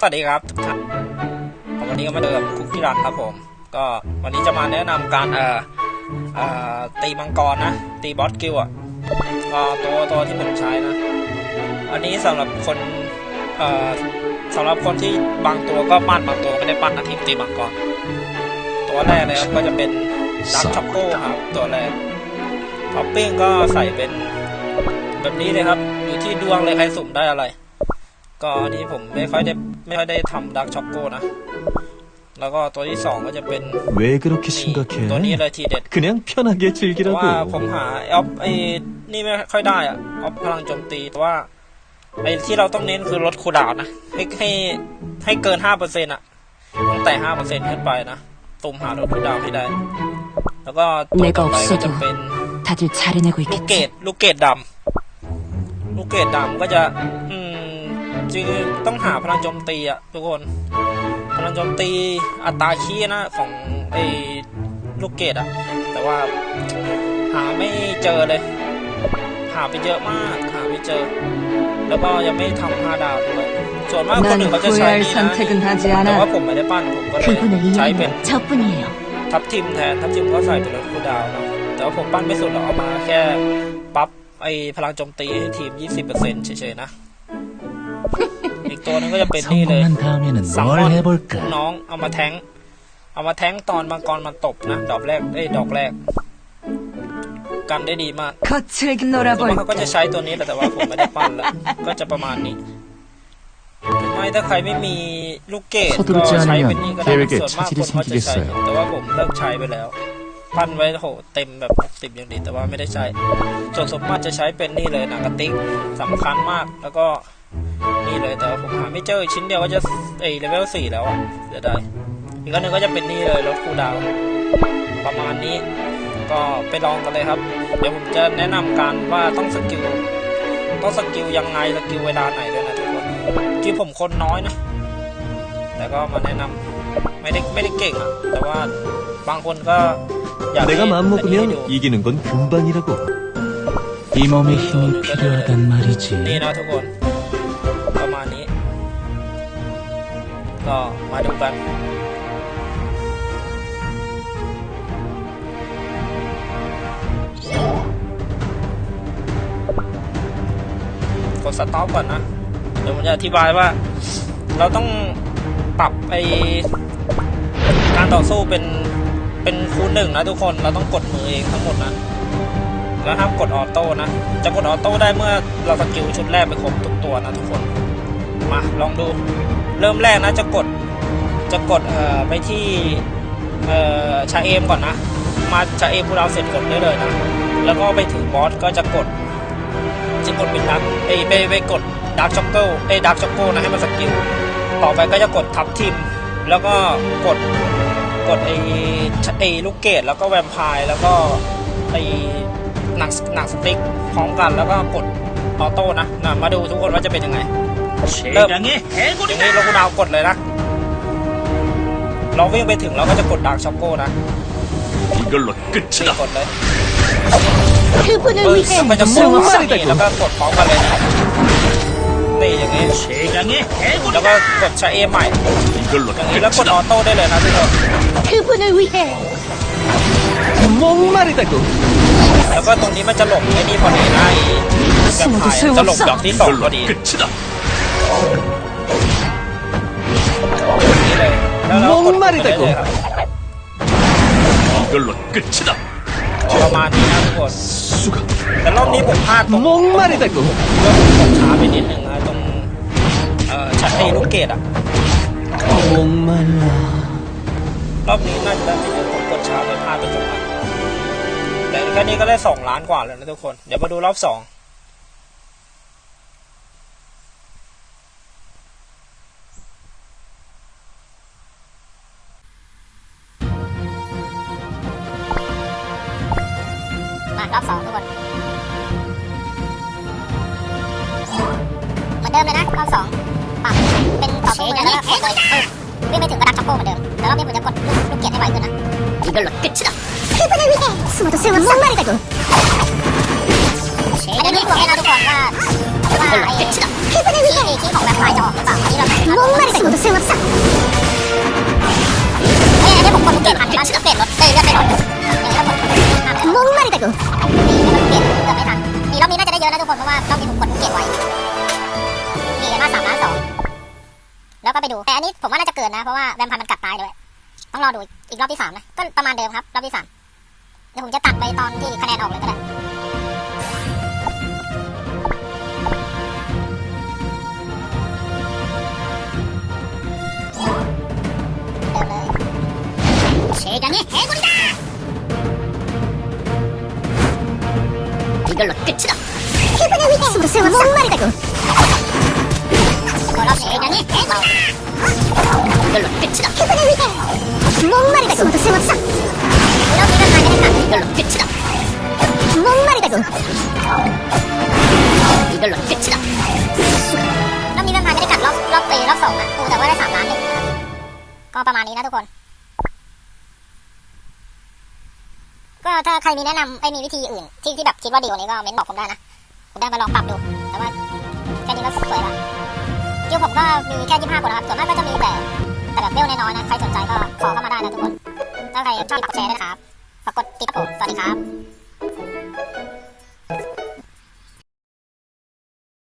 สวัสดีครับทุกท่านวันนี้ก็มาเจอกับคุกกี้รันครับผม ก็วันนี้จะมาแนะนำการเอ่อเอ่อตีมังกรนะ ตีบอสกิลอะก็ตัวตัวที่ผมใช้นะ อันนี้สำหรับคนเอ่อสำหรับคนที่บางตัวก็ปั้นบางตัวไม่ได้ปั้นนะที่ตีมังกร ตัวแรกเลยครับก็จะเป็นดักช็อกโก้ครับตัวแรกท็อปปิ้งก็ใส่เป็นแบบนี้เลยครับ อยู่ที่ดวงเลยใครสุ่มได้อะไร ก็อันนี้ผมไม่ค่อยได้ไม่ค่อยได้ทำดักช็อกโก้นะ แล้วก็ตัวที่สองก็จะเป็นตัวนี้เลยทีเด็ดคือต่ว่าผมหาออฟไอ้นี่ไม่ค่อยได้อะออฟพลังโจมตีแต่ว่าไอ้ที่เราต้องเน้นคือลดคูดาวนะ ให้ให้ให้เกินห้าเปอร์เซ็นต์อะตั้งแต่ห้าเปอร์เซ็นต์ขึ้นไปนะตุ่มหาลดคูดาวให้ได้ แล้วก็ตัวต่อไปก็จะเป็นลูกเกดลูกเกดดำลูกเกดดำก็จะ ริงๆต้องหาพลังโจมตีอะทุกคน พลังโจมตีอัตราชี้นะของไอ้ลูกเกดอะแต่ว่าหาไม่เจอเลย หาไปเยอะมากหาไม่เจอ แล้วก็ยังไม่ทำห้าดาวด้วยส่วนมากคนหนึ่งเขาจะใช้นี่นะแต่ว่าผมไม่ได้ปั้นผมก็เลยใช้เป็นทับทิมแทนทับทิมก็ใส่เป็นรถคูดาวนะแต่ว่าผมปั้นไม่สุดหรอกเอามาแค่ปั๊บไอ้พลังโจมตีให้ทีม 20%เฉยๆนะ อีกตัวหนึงก็จะเป็นนี่เลย 성공한 다음에는 สัง 뭘 มอนลู 해볼까? กน้องเอามาแทงเอามาแทงตอนมังกรมาตบนะ ดอกแรกเอ้ยดอกแรก กันได้ดีมาก 거칠게 ส่วนมากเขาก็ 놀아볼까? จะใช้ตัวนี้แหละแต่ว่าผมไม่ได้ปั้นแล้ว ก็จะประมาณนี้หรือไม่ถ้าใครไม่มีลูกเกด 서두르지 ก็ใช้ 않으면 เป็นนี่ก็ได้ 계획에 ส่วนมาก 차질이 คนเขาจะใช้ 생기겠어요. แต่ว่าผมเลิกใช้ไปแล้ว ปั้นไว้โหเต็มแบบสิบอย่างดีแต่ว่าไม่ได้ใช้ส่วนสมมากจะใช้เป็นนี่เลยหนังกระติกสำคัญมาก แล้วก็ นี่เลยแต่ว่าผมหาไม่เจอชิ้นเดียวก็จะเอเลเวลสี่แล้วอ่ะเดี๋ยวได้อีกอันหนึ่งก็จะเป็นนี่เลยรถคูลดาวน์ประมาณนี้ ก็ไปลองกันเลยครับ เดี๋ยวผมจะแนะนำการว่าต้องสกิลต้องสกิลยังไงสกิลเวลาไหนด้วยนะทุกคนที่ผมคนน้อยนะ แต่ก็มาแนะนำไม่ได้ไม่ได้เก่งอะแต่ว่าบางคนก็อยากให้ 내가 อันนี้ให้ดู 마음먹으면 이기는 건 금방이라고. 이 몸의 힘이 필요하단 นี่ 말이지. นะทุกคน ก็มาดูกันกดสต็อปก่อนนะ เดี๋ยวผมจะอธิบายว่า เราต้องปรับไอการต่อสู้เป็นเป็นคูณหนึ่งนะทุกคนเราต้องกดมือเองทั้งหมดนะแล้วห้ามกดออโต้นะ จะกดออโต้ได้เมื่อเราสกิลชุดแรกไปครบทุกตัวนะทุกคน มาลองดู เริ่มแรกนะจะกดจะกดไปที่ชาเอมก่อนนะ มาชาเอมพวกเราเสร็จกดได้เลยนะ แล้วก็ไปถึงบอสก็จะกดจะกดเป็นดักเอ้ยไปไปกดดักช็อกเกิลเอ้ดักช็อกโกนะให้มันสกิลต่อไปก็จะกดทับทิม แล้วก็กดกดไอ้ไอ้ลูกเกดแล้วก็แวมไพร์แล้วก็ไอ้หนังหนังสติ๊กพร้อมกันแล้วก็กดออโต้นะนะมาดูทุกคนว่าจะเป็นยังไง เริ่มอย่างนี้อย่างนี่เราก็ดาวกดเลยนะ เราวิ่งไปถึงเราก็จะกดดางช็อกโก้นะนี่กดเลยคืซึ่งมันจะมุ่งมานี่แล้วก็กดพร้อมกันเลยนะนี่อย่างนี้อย่างนี้แล้วก็กดใช้เอใหม่อย่างนี้แล้วกดออโต้ได้เลยนะทุกคนแล้วก็ตรงนี้มันจะหลบไอ้นี่พอดีนะแบบถ่ายจะหลบดอกที่สองพอดี 걸로 ดี 끝이다. อย่างนี้เลยแล้วเรากดไปได้เลยครับ 이걸로 끝이다. ประมาณนี้นะทุกคน 수가 แต่รอบนี้ผมพลาดตรง 목마르다고. ว่าผมกดช้าไปนิดนึงนะตรงเอ่อชัดไอ้ลูกเกดอะ 목말라. รอบนี้น่าจะได้ไม่เยอะผมกดช้าไปพลาดไปจังหวะแต่แค่นี้ก็ได้สองล้านกว่าแล้วนะทุกคน เดี๋ยวมาดูรอบสอง รอบสองทุกคนเหมือนเดิมเลยนะรอบสองปรับเป็นต่อตู้เอยแล้วก็กดเลยวิ่งไปถึงกระดากช็อกโป้เหมือนเดิมแล้วรอบนี้ผมจะกดลูกเกียร์ให้ไวขึ้นนะยิงกันหลดกึดชิดคือนวิเองสมุทรเซลล์มุ่งมั่นกันตัวอันนี้ไม่กลัวนะทุกคนว่าว่าไอ้ที่ที่ของแบบไฟจะออกหรือเปล่าอันนี้เรามุ่งมั่นสมุทรเซลล์ ก็ไปดู แต่อันนี้ผมว่าน่าจะเกิดนะ เพราะว่าแวมพันมันกัดตายด้วยต้องรอดูอีกรอบที่สามนะ ก็ประมาณเดิมครับ รอบที่สามเดี๋ยวผมจะตัดไปตอนที่คะแนนออกเลยก็ได้이걸로끝이다퇴근하위기스무슨말이다군 대강의 대마법 이걸로 끝이다 해군의 위대 목마리 가고 도스못사 이걸로 끝이다 목마리 가고 이걸로 끝이다 รอบนี้เดินทาไม่ได้กลับรอบรอบตีรอบสองนะโอ้แต่ว่าได้สามล้านหนึ่งนะครับก็ประมาณนี้นะทุกคน ก็ถ้าใครมีแนะนำไอ้มีวิธีอื่น ที่ที่แบบคิดว่าดีกว่านี้ก็เม้นบอกผมได้นะผมได้มาลองปรับดูแต่ว่าแค่นี้ก็สวยล้ะ คิวผมก็มีแค่25คนนะครับส่วนมากก็จะมีแต่แต่แบบเวลน้อยๆนะ ใครสนใจก็ขอเข้ามาได้นะทุกคน ถ้าใครชอบฝากแชร์ด้วยนะครับ ฝากกดติดตามผม สวัสดีครับ